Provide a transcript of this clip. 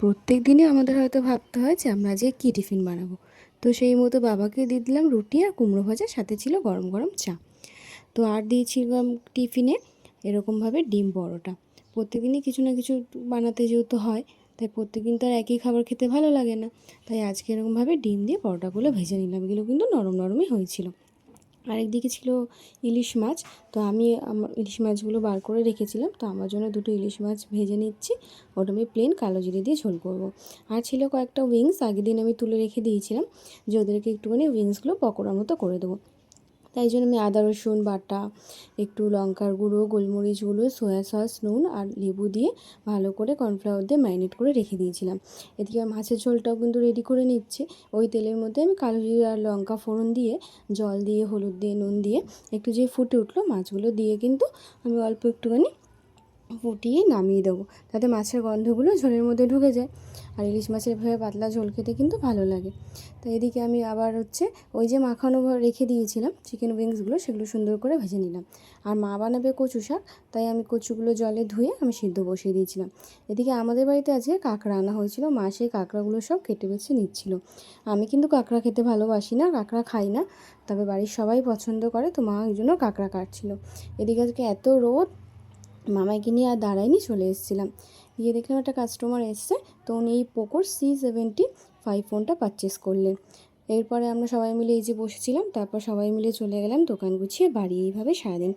প্রত্যেক দিনই আমাদের হয়তো ভাবতে হয় যে আমরা আজকে কী টিফিন বানাবো। তো সেই মতো বাবাকে দিয়ে দিলাম রুটি আর কুমড়ো ভাজা, সাথে ছিল গরম গরম চা। তো আর দিয়েছিলাম টিফিনে এরকমভাবে ডিম পরোটা। প্রত্যেকদিনই কিছু না কিছু বানাতে যেহেতু হয়, তাই প্রত্যেকদিন তো আর একই খাবার খেতে ভালো লাগে না। তাই আজকে এরকমভাবে ডিম দিয়ে পরোটাগুলো ভেজে নিলাম। এগুলো কিন্তু নরম নরমই হয়েছিল। আরেকদিকে ছিল ইলিশ মাছ, তো আমি আমার ইলিশ মাছগুলো বার করে রেখেছিলাম, তো আমার জন্য দুটো ইলিশ মাছ ভেজে নিচ্ছি, ওটা আমি প্লেন কালো জিরে দিয়ে ঝোল করব। আর ছিল কয়েকটা উইংস আগের দিন আমি তুলে রেখে দিয়েছিলাম, যে ওদেরকে একটুখানি উইংসগুলো পকোড়ার মতো করে দেবো। তাই জন্য আমি আদা, রসুন, বাটা, একটু লঙ্কার গুঁড়ো, গোলমরিচ গুঁড়ো, সয়া সস, নুন আর লেবু দিয়ে ভালো করে কর্নফ্লাওয়ার দিয়ে ম্যারিনেট করে রেখে দিয়েছিলাম। এদিকে মাছের ঝোলটাও কিন্তু রেডি করে নিচ্ছি। ওই তেলের মধ্যে আমি কালো জিরে আর লঙ্কা ফোড়ন দিয়ে, জল দিয়ে, হলুদ দিয়ে, নুন দিয়ে একটু যে ফুটে উঠল মাছগুলো দিয়ে কিন্তু আমি অল্প একটুখানি ফুটিয়ে নামিয়ে দেবো। তাতে মাছের গন্ধগুলো ঝোলের মধ্যে ঢুকে যায়। আর ইলিশ মাছের এভাবে পাতলা ঝোল খেতে কিন্তু ভালো লাগে। তো এদিকে আমি আবার হচ্ছে ওই যে মাখানো রেখে দিয়েছিলাম চিকেন উইংসগুলো সেগুলো সুন্দর করে ভেজে নিলাম। আর মা বানাবে কচু শাক, তাই আমি কচুগুলো জলে ধুয়ে আমি সিদ্ধ বসিয়ে দিয়েছিলাম। এদিকে আমাদের বাড়িতে আজকে কাঁকড়া আনা হয়েছিল, মা সেই কাঁকড়াগুলো সব কেটে বেছে নিচ্ছিল। আমি কিন্তু কাঁকড়া খেতে ভালোবাসি না, কাঁকড়া খাই না। তবে বাড়ির সবাই পছন্দ করে, তো মা ওই জন্য কাঁকড়া কাটছিল। এদিকে আজকে এত রোদ মামাইকে নিয়ে আর দাঁড়াইনি চলে এসেছিলাম। গিয়ে দেখলাম একটা কাস্টমার এসছে, তো উনি এই পোকোর সি সেভেন্টি ফাইভ ফোনটা পারচেস করলেন। এরপরে আমরা সবাই মিলে এই যে বসেছিলাম, তারপর সবাই মিলে চলে গেলাম দোকান গুছিয়ে, বাড়ি এইভাবে সারাদিনটা